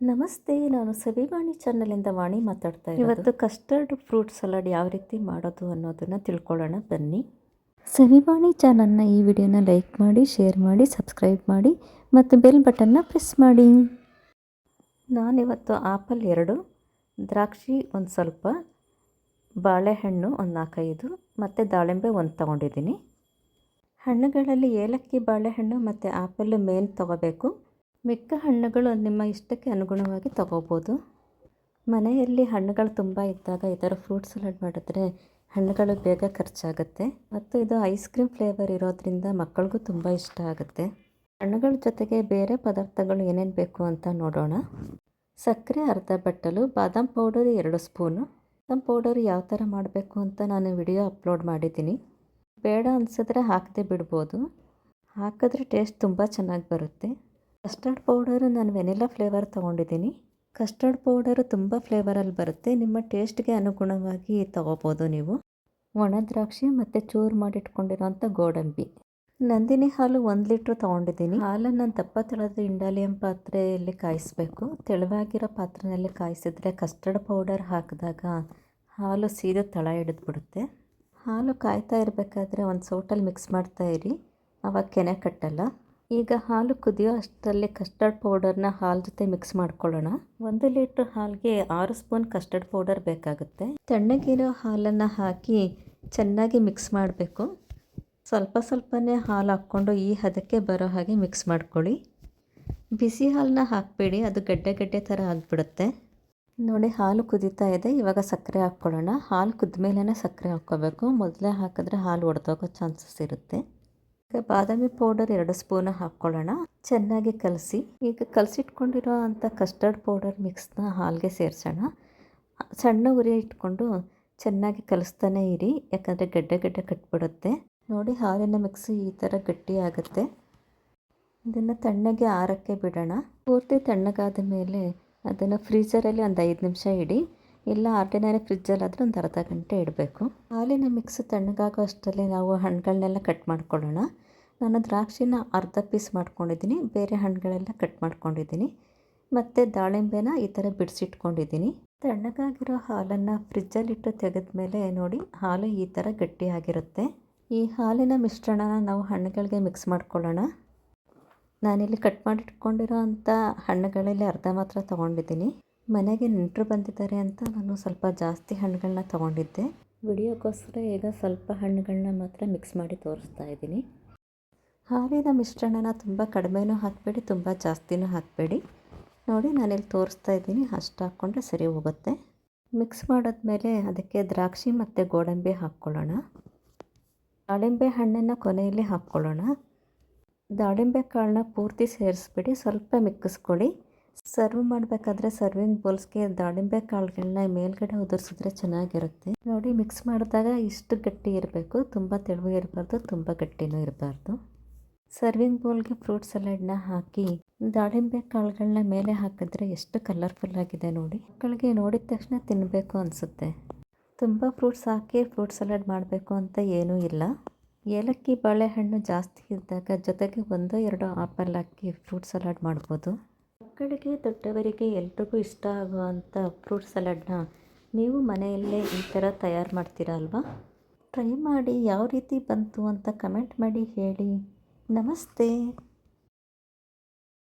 ನಮಸ್ತೆ ನಾನು ಸವಿವಾಣಿ ಚಾನಲಿಂದ ವಾಣಿ ಮಾತಾಡ್ತಾ ಇದ್ದೀನಿ ಇವತ್ತು ಕಸ್ಟರ್ಡ್ ಫ್ರೂಟ್ ಸಲಾಡ್ ಯಾವ ರೀತಿ ಮಾಡೋದು ಅನ್ನೋದನ್ನು ತಿಳ್ಕೊಳ್ಳೋಣ ಬನ್ನಿ. ಸವಿವಾಣಿ ಚಾನಲ್ನ ಈ ವಿಡಿಯೋನ ಲೈಕ್ ಮಾಡಿ ಶೇರ್ ಮಾಡಿ ಸಬ್ಸ್ಕ್ರೈಬ್ ಮಾಡಿ ಮತ್ತು ಬೆಲ್ ಬಟನ್ನ ಪ್ರೆಸ್ ಮಾಡಿ. ನಾನಿವತ್ತು ಆಪಲ್ ಎರಡು ದ್ರಾಕ್ಷಿ ಒಂದು ಸ್ವಲ್ಪ ಬಾಳೆಹಣ್ಣು ಒಂದು ನಾಲ್ಕೈದು ಮತ್ತು ದಾಳಿಂಬೆ ಒಂದು ತೊಗೊಂಡಿದ್ದೀನಿ. ಹಣ್ಣುಗಳಲ್ಲಿ ಏಲಕ್ಕಿ ಬಾಳೆಹಣ್ಣು ಮತ್ತು ಆಪಲ್ ಮೇನ್ ತೊಗೋಬೇಕು. ಮಿಕ್ಕ ಹಣ್ಣುಗಳು ನಿಮ್ಮ ಇಷ್ಟಕ್ಕೆ ಅನುಗುಣವಾಗಿ ತಗೋಬೋದು. ಮನೆಯಲ್ಲಿ ಹಣ್ಣುಗಳು ತುಂಬ ಇದ್ದಾಗ ಈ ಥರ ಫ್ರೂಟ್ ಸಲಾಡ್ ಮಾಡಿದ್ರೆ ಹಣ್ಣುಗಳು ಬೇಗ ಖರ್ಚಾಗುತ್ತೆ. ಮತ್ತು ಇದು ಐಸ್ ಕ್ರೀಮ್ ಫ್ಲೇವರ್ ಇರೋದ್ರಿಂದ ಮಕ್ಕಳಿಗೂ ತುಂಬ ಇಷ್ಟ ಆಗುತ್ತೆ. ಹಣ್ಣುಗಳ ಜೊತೆಗೆ ಬೇರೆ ಪದಾರ್ಥಗಳು ಏನೇನು ಬೇಕು ಅಂತ ನೋಡೋಣ. ಸಕ್ಕರೆ, ಅರ್ಧ ಬಟ್ಟಲು, ಬಾದಾಮ್ ಪೌಡರ್, ಎರಡು ಸ್ಪೂನು. ಬಾದಾಮ್ ಪೌಡರ್ ಯಾವ ಥರ ಮಾಡಬೇಕು ಅಂತ ನಾನು ವಿಡಿಯೋ ಅಪ್ಲೋಡ್ ಮಾಡಿದ್ದೀನಿ. ಬೇಡ ಅನಿಸಿದ್ರೆ ಹಾಕದೆ ಬಿಡ್ಬೋದು. ಹಾಕಿದ್ರೆ ಟೇಸ್ಟ್ ತುಂಬ ಚೆನ್ನಾಗಿ ಬರುತ್ತೆ. ಕಸ್ಟರ್ಡ್ ಪೌಡರು ನಾನು ವೆನಿಲಾ ಫ್ಲೇವರ್ ತೊಗೊಂಡಿದ್ದೀನಿ. ಕಸ್ಟರ್ಡ್ ಪೌಡರು ತುಂಬ ಫ್ಲೇವರಲ್ಲಿ ಬರುತ್ತೆ. ನಿಮ್ಮ ಟೇಸ್ಟ್ಗೆ ಅನುಗುಣವಾಗಿ ತೊಗೋಬೋದು ನೀವು. ಒಣ ದ್ರಾಕ್ಷಿ ಮತ್ತು ಚೂರು ಮಾಡಿಟ್ಕೊಂಡಿರೋಂಥ ಗೋಡಂಬಿ. ನಂದಿನಿ ಹಾಲು ಒಂದು ಲೀಟ್ರ್ ತೊಗೊಂಡಿದ್ದೀನಿ. ಹಾಲನ್ನು ನಾನು ದಪ್ಪ ತೆಳೆದ ಇಂಡಾಲಿಯಂ ಪಾತ್ರೆಯಲ್ಲಿ ಕಾಯಿಸಬೇಕು. ತೆಳುವಾಗಿರೋ ಪಾತ್ರೆಯಲ್ಲಿ ಕಾಯಿಸಿದ್ರೆ ಕಸ್ಟರ್ಡ್ ಪೌಡರ್ ಹಾಕಿದಾಗ ಹಾಲು ಸೀದಾ ತಳ ಹಿಡಿದ್ಬಿಡುತ್ತೆ. ಹಾಲು ಕಾಯ್ತಾ ಇರಬೇಕಾದ್ರೆ ಒಂದು ಸೌಟಲ್ಲಿ ಮಿಕ್ಸ್ ಮಾಡ್ತಾ ಇರಿ. ಅವಾಗ ಕೆನೆ ಕಟ್ಟಲ್ಲ. ಈಗ ಹಾಲು ಕುದಿಯೋ ಅಷ್ಟರಲ್ಲಿ ಕಸ್ಟರ್ಡ್ ಪೌಡರ್ನ ಹಾಲು ಜೊತೆ ಮಿಕ್ಸ್ ಮಾಡ್ಕೊಳ್ಳೋಣ. ಒಂದು ಲೀಟ್ರ್ ಹಾಲಿಗೆ ಆರು ಸ್ಪೂನ್ ಕಸ್ಟರ್ಡ್ ಪೌಡರ್ ಬೇಕಾಗುತ್ತೆ. ತಣ್ಣಗಿರೋ ಹಾಲನ್ನು ಹಾಕಿ ಚೆನ್ನಾಗಿ ಮಿಕ್ಸ್ ಮಾಡಬೇಕು. ಸ್ವಲ್ಪ ಸ್ವಲ್ಪನೇ ಹಾಲು ಹಾಕ್ಕೊಂಡು ಈ ಹದಕ್ಕೆ ಬರೋ ಹಾಗೆ ಮಿಕ್ಸ್ ಮಾಡ್ಕೊಳ್ಳಿ. ಬಿಸಿ ಹಾಲನ್ನ ಹಾಕಬೇಡಿ, ಅದು ಗಡ್ಡೆ ಗಡ್ಡೆ ಥರ ಆಗಿಬಿಡುತ್ತೆ. ನೋಡಿ, ಹಾಲು ಕುದೀತಾ ಇದೆ, ಇವಾಗ ಸಕ್ಕರೆ ಹಾಕ್ಕೊಳ್ಳೋಣ. ಹಾಲು ಕುದ್ದ ಮೇಲೇ ಸಕ್ಕರೆ ಹಾಕ್ಕೋಬೇಕು. ಮೊದಲೇ ಹಾಕಿದ್ರೆ ಹಾಲು ಒಡೆದೋಗೋ ಚಾನ್ಸಸ್ ಇರುತ್ತೆ. ಬಾದಾಮಿ ಪೌಡರ್ ಎರಡು ಸ್ಪೂನ್ ಹಾಕ್ಕೊಳ್ಳೋಣ. ಚೆನ್ನಾಗಿ ಕಲಸಿ. ಈಗ ಕಲಸಿಟ್ಕೊಂಡಿರೋ ಅಂಥ ಕಸ್ಟರ್ಡ್ ಪೌಡರ್ ಮಿಕ್ಸ್ನ ಹಾಲಿಗೆ ಸೇರಿಸೋಣ. ಸಣ್ಣ ಉರಿ ಇಟ್ಕೊಂಡು ಚೆನ್ನಾಗಿ ಕಲಿಸ್ತಾನೆ ಇರಿ. ಯಾಕಂದರೆ ಗಡ್ಡೆ ಗಡ್ಡೆ ಕಟ್ಬಿಡುತ್ತೆ. ನೋಡಿ ಹಾಲಿನ ಮಿಕ್ಸ್ ಈ ಥರ ಗಟ್ಟಿ ಆಗುತ್ತೆ. ಇದನ್ನು ತಣ್ಣಗೆ ಆರಕ್ಕೆ ಬಿಡೋಣ. ಪೂರ್ತಿ ತಣ್ಣಗಾದ ಮೇಲೆ ಅದನ್ನು ಫ್ರೀಜರಲ್ಲಿ ಒಂದು ಐದು ನಿಮಿಷ ಇಡಿ. ಇಲ್ಲ ಆರ್ಡಿನರಿ ಫ್ರಿಜ್ಜಲ್ಲಾದರೂ ಒಂದು ಅರ್ಧ ಗಂಟೆ ಇಡಬೇಕು. ಹಾಲಿನ ಮಿಕ್ಸ್ ತಣ್ಣಗಾಗೋ ಅಷ್ಟರಲ್ಲಿ ನಾವು ಹಣ್ಣುಗಳನ್ನೆಲ್ಲ ಕಟ್ ಮಾಡ್ಕೊಳ್ಳೋಣ. ನಾನು ದ್ರಾಕ್ಷಿನ ಅರ್ಧ ಪೀಸ್ ಮಾಡ್ಕೊಂಡಿದ್ದೀನಿ, ಬೇರೆ ಹಣ್ಣುಗಳೆಲ್ಲ ಕಟ್ ಮಾಡ್ಕೊಂಡಿದ್ದೀನಿ. ಮತ್ತು ದಾಳಿಂಬೆನ ಈ ಥರ ಬಿಡಿಸಿಟ್ಕೊಂಡಿದ್ದೀನಿ. ತಣ್ಣಗಾಗಿರೋ ಹಾಲನ್ನು ಫ್ರಿಜ್ಜಲ್ಲಿಟ್ಟು ತೆಗೆದ ಮೇಲೆ ನೋಡಿ, ಹಾಲು ಈ ಥರ ಗಟ್ಟಿಯಾಗಿರುತ್ತೆ. ಈ ಹಾಲಿನ ಮಿಶ್ರಣನ ನಾವು ಹಣ್ಣುಗಳಿಗೆ ಮಿಕ್ಸ್ ಮಾಡ್ಕೊಳ್ಳೋಣ. ನಾನಿಲ್ಲಿ ಕಟ್ ಮಾಡಿಟ್ಕೊಂಡಿರೋ ಅಂಥ ಹಣ್ಣುಗಳಲ್ಲಿ ಅರ್ಧ ಮಾತ್ರ ತೊಗೊಂಡಿದ್ದೀನಿ. ಮನೆಗೆ ನೆಂಟರು ಬಂದಿದ್ದಾರೆ ಅಂತ ನಾನು ಸ್ವಲ್ಪ ಜಾಸ್ತಿ ಹಣ್ಣುಗಳನ್ನ ತೊಗೊಂಡಿದ್ದೆ. ವಿಡಿಯೋಕ್ಕೋಸ್ಕರ ಈಗ ಸ್ವಲ್ಪ ಹಣ್ಣುಗಳನ್ನ ಮಾತ್ರ ಮಿಕ್ಸ್ ಮಾಡಿ ತೋರಿಸ್ತಾ ಇದ್ದೀನಿ. ಹಾಲಿನ ಮಿಶ್ರಣನ ತುಂಬ ಕಡಿಮೆನೂ ಹಾಕಬೇಡಿ ತುಂಬ ಜಾಸ್ತಿನೂ ಹಾಕಬೇಡಿ. ನೋಡಿ ನಾನಿಲ್ಲಿ ತೋರಿಸ್ತಾ ಇದ್ದೀನಿ ಅಷ್ಟು ಹಾಕ್ಕೊಂಡ್ರೆ ಸರಿ ಹೋಗುತ್ತೆ. ಮಿಕ್ಸ್ ಮಾಡಿದ್ಮೇಲೆ ಅದಕ್ಕೆ ದ್ರಾಕ್ಷಿ ಮತ್ತು ಗೋಡಂಬಿ ಹಾಕ್ಕೊಳ್ಳೋಣ. ದಾಳಿಂಬೆ ಹಣ್ಣನ್ನು ಕೊನೆಯಲ್ಲಿ ಹಾಕ್ಕೊಳ್ಳೋಣ. ದಾಳಿಂಬೆ ಕಾಳನ್ನ ಪೂರ್ತಿ ಸೇರಿಸ್ಬಿಡಿ ಸ್ವಲ್ಪ ಮಿಕ್ಕಿಸ್ಕೊಳ್ಳಿ. ಸರ್ವ್ ಮಾಡಬೇಕಾದ್ರೆ ಸರ್ವಿಂಗ್ ಬೌಲ್ಸ್ಗೆ ದಾಳಿಂಬೆ ಕಾಳುಗಳನ್ನ ಮೇಲ್ಗಡೆ ಉದುರಿಸಿದ್ರೆ ಚೆನ್ನಾಗಿರುತ್ತೆ. ನೋಡಿ ಮಿಕ್ಸ್ ಮಾಡಿದಾಗ ಇಷ್ಟು ಗಟ್ಟಿ ಇರಬೇಕು. ತುಂಬ ತೆಳುವು ಇರಬಾರ್ದು, ತುಂಬ ಗಟ್ಟಿನೂ ಇರಬಾರ್ದು. ಸರ್ವಿಂಗ್ ಬೌಲ್ಗೆ ಫ್ರೂಟ್ ಸಲಾಡ್ನ ಹಾಕಿ, ದಾಳಿಂಬೆ ಕಾಳುಗಳನ್ನ ಮೇಲೆ ಹಾಕಿದ್ರೆ ಎಷ್ಟು ಕಲರ್ಫುಲ್ ಆಗಿದೆ ನೋಡಿ. ಮಕ್ಕಳಿಗೆ ನೋಡಿದ ತಕ್ಷಣ ತಿನ್ನಬೇಕು ಅನಿಸುತ್ತೆ. ತುಂಬ ಫ್ರೂಟ್ಸ್ ಹಾಕಿ ಫ್ರೂಟ್ ಸಲಾಡ್ ಮಾಡಬೇಕು ಅಂತ ಏನೂ ಇಲ್ಲ. ಏಲಕ್ಕಿ ಬಾಳೆಹಣ್ಣು ಜಾಸ್ತಿ ಇದ್ದಾಗ ಜೊತೆಗೆ ಒಂದೋ, ಎರಡೋ ಆಪಲ್ ಹಾಕಿ ಫ್ರೂಟ್ ಸಲಾಡ್ ಮಾಡ್ಬೋದು. ಮಕ್ಕಳಿಗೆ, ದೊಡ್ಡವರಿಗೆ ಎಲ್ರಿಗೂ ಇಷ್ಟ ಆಗುವಂಥ ಫ್ರೂಟ್ ಸಲಾಡ್ನ ನೀವು ಮನೆಯಲ್ಲೇ ಈ ಥರ ತಯಾರು ಮಾಡ್ತೀರಾ ಅಲ್ವಾ? ಟ್ರೈ ಮಾಡಿ, ಯಾವ ರೀತಿ ಬಂತು ಅಂತ ಕಮೆಂಟ್ ಮಾಡಿ ಹೇಳಿ. ನಮಸ್ತೆ.